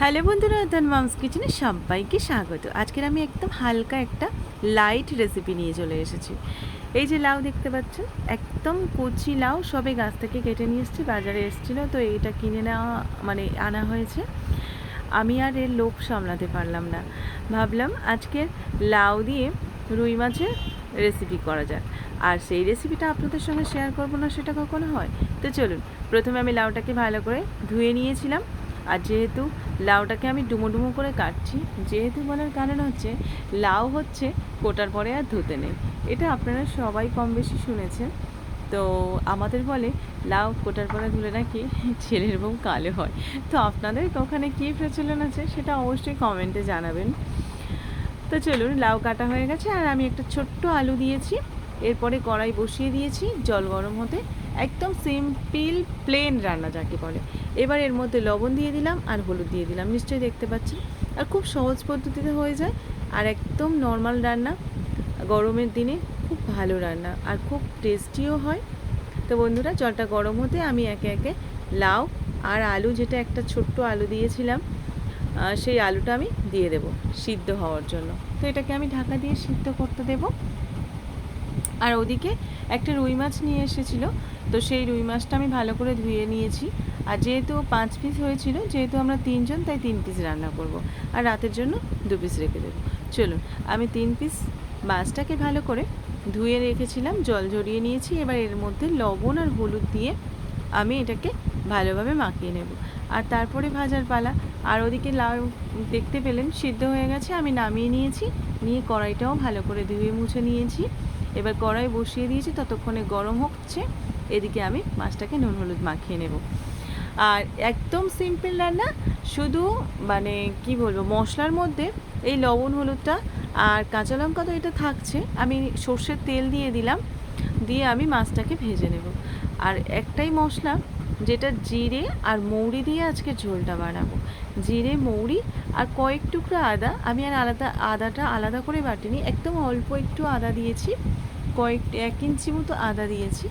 Hello বন্ধুরা দান mum's কিচেনে সবাইকে স্বাগত। আজকের আমি একদম হালকা একটা লাইট রেসিপি নিয়ে চলে এসেছি। এই যে লাউ দেখতে পাচ্ছেন একদম কচি লাউ সবে গাছ থেকে কেটে নিয়ে এসেছি, বাজারে এসেছিল, তো এইটা কিনে নেওয়া মানে আনা হয়েছে। আমি আর এর লোভ সামলাতে পারলাম না। ভাবলাম আজকে লাউ দিয়ে রুই মাছের রেসিপি করা যাক। আর সেই রেসিপিটা আপনাদের সঙ্গে শেয়ার করব না সেটা কখনো হয়? তো চলুন, প্রথমে আমি লাউটাকে ভালো করে ধুয়ে নিয়েছিলাম। আর যেহেতু লাউটাকে আমি ডুমো ডুমো করে কাটছি, যেহেতু বলার কারণ হচ্ছে লাউ হচ্ছে কোটার পরে আর ধুতে নেই। এটা আপনারা সবাই কম বেশি শুনেছেন। তো আমাদের বলে লাউ কোটার পরে ধুলে নাকি ছেলের বউ কালো হয়। তো আপনাদের ওখানে কী প্রচলন আছে সেটা অবশ্যই কমেন্টে জানাবেন। তো চলুন, লাউ কাটা হয়ে গেছে আর আমি একটা ছোট্ট আলু দিয়েছি। এরপরে কড়াই বসিয়ে দিয়েছি, জল গরম হতে একদম সিম্পল প্লেন রান্না যাকে বলে। এবার এর মধ্যে লবণ দিয়ে দিলাম আর হলুদ দিয়ে দিলাম। নিশ্চয়ই দেখতে পাচ্ছেন? আর খুব সহজ পদ্ধতিতে হয়ে যায়। আর একদম নর্মাল রান্না। গরমের দিনে খুব ভালো রান্না। আর খুব টেস্টিও হয়। তো বন্ধুরা, জলটা গরম হতে আমি একে একে লাউ আর আলু, যেটা একটা ছোট্ট আলু দিয়েছিলাম সেই আলুটা আমি দিয়ে দেব সিদ্ধ হওয়ার জন্য। তো এটাকে আমি ঢাকা দিয়ে সিদ্ধ করতে দেব। আর ওদিকে একটা রুই মাছ নিয়ে এসেছিল। তো সেই রুই মাছটা আমি ভালো করে ধুয়ে নিয়েছি। আর যেহেতু পাঁচ পিস হয়েছিল, যেহেতু আমরা তিনজন, তাই তিন পিস রান্না করব। আর রাতের জন্য দু পিস রেখে দেবো। চলুন, আমি তিন পিস মাছটাকে ভালো করে ধুয়ে রেখেছিলাম, জল ঝরিয়ে নিয়েছি। এবার এর মধ্যে লবণ আর হলুদ দিয়ে আমি এটাকে ভালোভাবে মাখিয়ে নেব। আর তারপরে ভাজার পালা। আর ওদিকে লাউ দেখতে পেলেন, সিদ্ধ হয়ে গেছে। আমি নামিয়ে নিয়েছি, নিয়ে কড়াইটাও ভালো করে ধুয়ে মুছে নিয়েছি। এবার কড়াই বসিয়ে দিয়েছি, ততক্ষণে গরম হচ্ছে। এদিকে আমি মাছটাকে নুন হলুদ মাখিয়ে নেব। আর একদম সিম্পল রান্না, শুধু মানে কি বলব, মশলার মধ্যে এই লবণ হলুদটা আর কাঁচা লঙ্কা তো এটা থাকছে, আমি সর্ষের তেল দিয়ে দিলাম, দিয়ে আমি মাছটাকে ভেজে নেব। আর একটাই মশলা, যেটা জিরে আর মৌরি দিয়ে আজকে ঝোলটা বানাবো। জিরে, মৌরি আর কয়েক টুকরো আদা। আমি আর আলাদা, আদাটা আলাদা করে বাটিনি, একদম অল্প একটু আদা দিয়েছি, কয়েক, এক ইঞ্চি মতো আদা দিয়েছি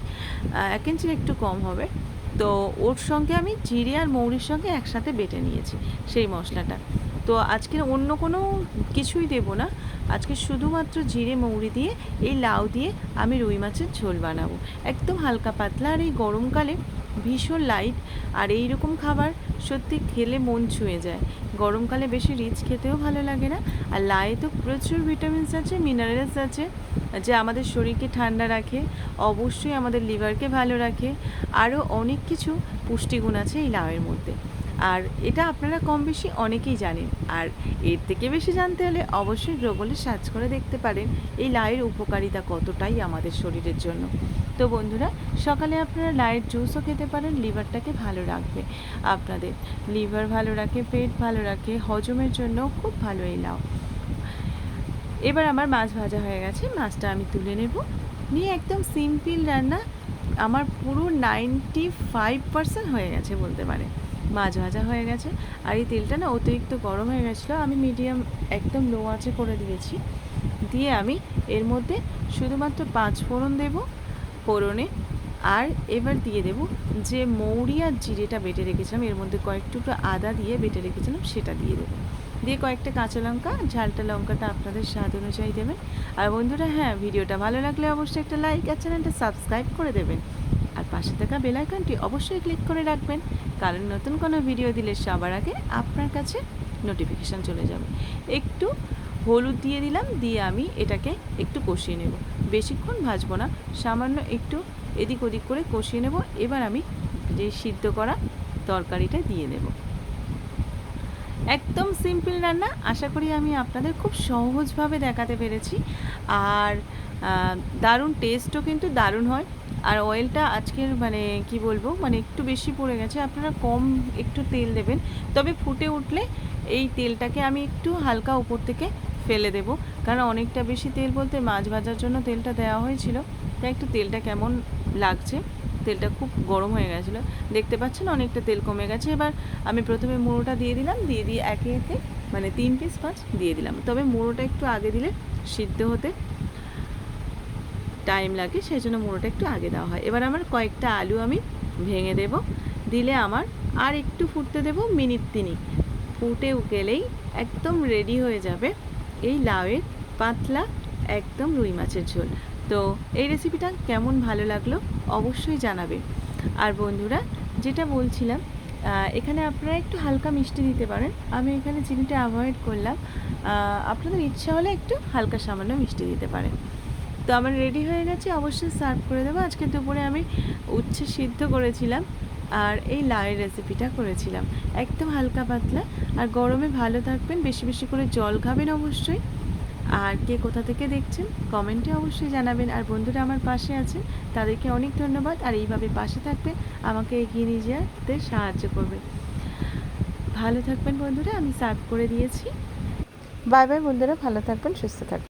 এক ইঞ্চির একটু কম হবে। তো ওর সঙ্গে আমি জিরে আর মৌরির সঙ্গে একসাথে বেটে নিয়েছি সেই মশলাটা। তো আজকে অন্য কোনো কিছুই দেব না। আজকে শুধুমাত্র জিরে, মৌরি দিয়ে, এই লাউ দিয়ে আমি রুই মাছের ঝোল বানাবো। একদম হালকা পাতলা আর এই গরমকালে ভীষণ লাইট আর এই রকম খাবার সত্যি খেলে মন ছুঁয়ে যায়। গরমকালে বেশি রিচ খেতেও ভালো লাগে না, আর লায়ে তো প্রচুর ভিটামিনস আছে মিনারেলস আছে, যে আমাদের শরীরকে ঠান্ডা রাখে, অবশ্যই আমাদের লিভারকে ভালো রাখে, আরও অনেক কিছু পুষ্টিগুণ আছে এই লাউয়ের মধ্যে। আর এটা আপনারা কম বেশি অনেকেই জানেন। আর এর থেকে বেশি জানতে হলে অবশ্যই গুগলে সার্চ করে দেখতে পারেন এই লাইয়ের উপকারিতা কতটাই আমাদের শরীরের জন্য। তো বন্ধুরা, সকালে আপনারা লাইয়ের জুসও খেতে পারেন, লিভারটাকে ভালো রাখবে। আপনাদের লিভার ভালো রাখে, পেট ভালো রাখে, হজমের জন্য খুব ভালো এই লাউ। এবার আমার মাছ ভাজা হয়ে গেছে, মাছটা আমি তুলে নেব। নিয়ে একদম সিম্পল রান্না আমার পুরো নাইনটি ফাইভ পার্সেন্ট হয়ে গেছে বলতে পারে। মাছ ভাজা হয়ে গেছে। আর এই তেলটা না অতিরিক্ত গরম হয়ে গেছিল। আমি মিডিয়াম একদম লো আঁচে করে দিয়েছি। দিয়ে আমি এর মধ্যে শুধুমাত্র পাঁচ ফোড়ন দেব ফোড়নে। আর এবার দিয়ে দেব যে মৌরি আর জিরেটা বেটে রেখেছিলাম, এর মধ্যে কয়েক টুকরো আদা দিয়ে বেটে রেখেছিলাম, সেটা দিয়ে দেবো। দিয়ে কয়েকটা কাঁচা লঙ্কা, ঝালটা লঙ্কাটা আপনাদের স্বাদ অনুযায়ী দেবেন। আর বন্ধুরা হ্যাঁ ভিডিওটা ভালো লাগলে অবশ্যই একটা লাইক আর চ্যানেলটা সাবস্ক্রাইব করে দেবেন। আর পাশে থাকা বেল আইকনটি অবশ্যই ক্লিক করে রাখবেন, কারণ নতুন কোনো ভিডিও দিলে সবার আগে আপনার কাছে নোটিফিকেশান চলে যাবে। একটু হলুদ দিয়ে দিলাম, দিয়ে আমি এটাকে একটু কষিয়ে নেব। বেশিক্ষণ ভাজবো না, সামান্য একটু এদিক ওদিক করে কষিয়ে নেব। এবার আমি যে সিদ্ধ করা তরকারিটা দিয়ে দেবো একদম সিম্পল রান্না। আশা করি আমি আপনাদের খুব সহজভাবে দেখাতে পেরেছি। আর দারুণ টেস্টও কিন্তু দারুণ হয়। আর অয়েলটা আজকের মানে কি বলব? মানে একটু বেশি পড়ে গেছে। আপনারা কম একটু তেল দেবেন। তবে ফুটে উঠলে এই তেলটাকে আমি একটু হালকা উপর থেকে ফেলে দেব। কারণ অনেকটা বেশি তেল বলতে মাছ ভাজার জন্য তেলটা দেওয়া হয়েছিল। তাই একটু তেলটা কেমন লাগছে? তেলটা খুব গরম হয়ে গেছিল। দেখতে পাচ্ছেন অনেকটা তেল কমে গেছে। এবার আমি প্রথমে মুড়োটা দিয়ে দিলাম, দিয়ে দিয়ে একে একে মানে তিন পিস মাছ দিয়ে দিলাম। তবে মুড়োটা একটু আগে দিলে সিদ্ধ হতে টাইম লাগে, সেই জন্য মুড়োটা একটু আগে দেওয়া হয়। এবার আমার কয়েকটা আলু আমি ভেঙে দেব। দিলে আমার আর একটু ফুটতে দেব, মিনিট তিনিক। ফুটে গেলেই একদম রেডি হয়ে যাবে এই লাউয়ের পাতলা একদম রুই মাছের ঝোল। তো এই রেসিপিটা কেমন ভালো লাগল অবশ্যই জানাবে। আর বন্ধুরা, যেটা বলছিলাম এখানে আপনারা একটু হালকা মিষ্টি দিতে পারেন। আমি এখানে চিনিটা অ্যাভয়েড করলাম। আপনাদের ইচ্ছা হলে একটু হালকা সামান্য মিষ্টি দিতে পারেন। তো আমার রেডি হয়ে গেছে, অবশ্যই সার্ভ করে দেবো। আজকে দুপুরে আমি উচ্ছে সিদ্ধ করেছিলাম আর এই লাউয়ের রেসিপিটা করেছিলাম। একদম হালকা পাতলা। আর গরমে ভালো থাকবেন, বেশি বেশি করে জল খাবেন অবশ্যই। আর কে কোথা থেকে দেখছেন, কমেন্টে অবশ্যই জানাবেন। আর বন্ধুরা আমার পাশে আছে তাদেরকে অনেক ধন্যবাদ। আর এইভাবে পাশে থাকবেন আমাকে এগিয়ে নিয়ে যেতে সাহায্য করবে ভালো থাকবেন বন্ধুরা, আমি সার্ভ করে দিয়েছি। বাই বাই বন্ধুরা, ভালো থাকবেন, সুস্থ থাকবেন।